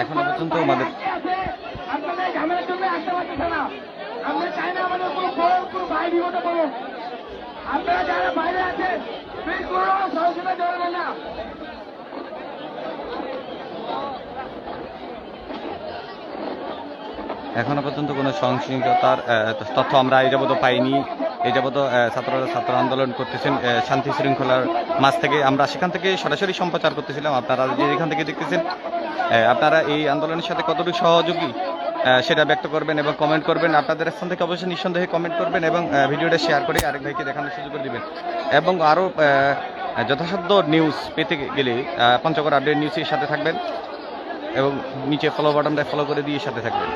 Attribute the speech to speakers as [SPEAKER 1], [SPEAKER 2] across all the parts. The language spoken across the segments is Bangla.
[SPEAKER 1] এখনও
[SPEAKER 2] পর্যন্ত আমাদের
[SPEAKER 1] আমরা চাই না আমাদের কোনো বড় কোনো ভাই বিগত বলুন আপনারা যারা বাইরে আছেন প্লিজ কোনো সহযোগিতা জড়াবেন না।
[SPEAKER 2] এখনও পর্যন্ত কোনো সহিংসতার তথ্য আমরা এই যাবত পাইনি। এই যাবত ছাত্ররা ছাত্র আন্দোলন করতেছেন শান্তি শৃঙ্খলার মাঝ থেকে। আমরা সেখান থেকে সরাসরি সম্প্রচার করতেছিলাম। আপনারা যে এখান থেকে দেখতেছেন আপনারা এই আন্দোলনের সাথে কতটুকু সহযোগী সেটা ব্যক্ত করবেন এবং কমেন্ট করবেন। আপনাদের স্থান থেকে অবশ্যই নিঃসন্দেহে কমেন্ট করবেন এবং ভিডিওটা শেয়ার করে আরেক ভাইকে দেখানোর সুযোগ করে দিবেন। এবং আরও যথাসাধ্য নিউজ পেতে গেলে পঞ্চগড় আপডেট নিউজের সাথে থাকবেন। এবং নিচে ফলো বাটনটা ফলো করে দিয়ে সাথে থাকবেন।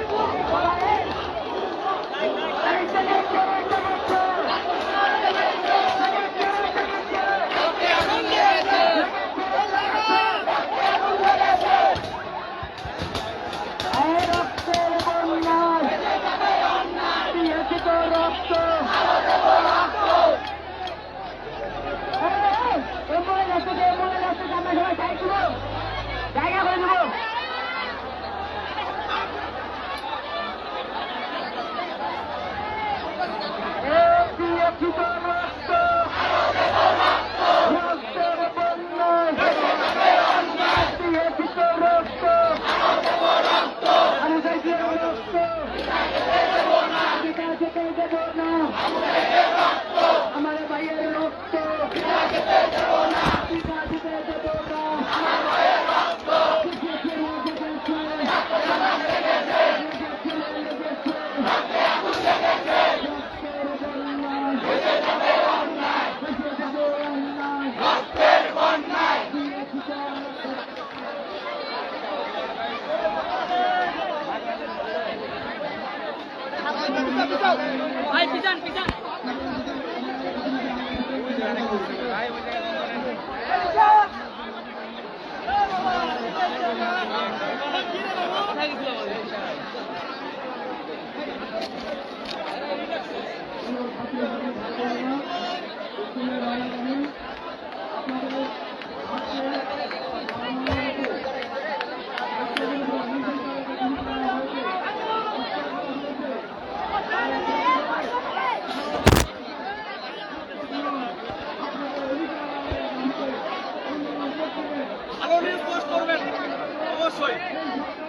[SPEAKER 1] বিহাসিত রক্ত
[SPEAKER 3] ভাই পিছান পিছান ভালো নিউজ পোস্ট করবেন অবশ্যই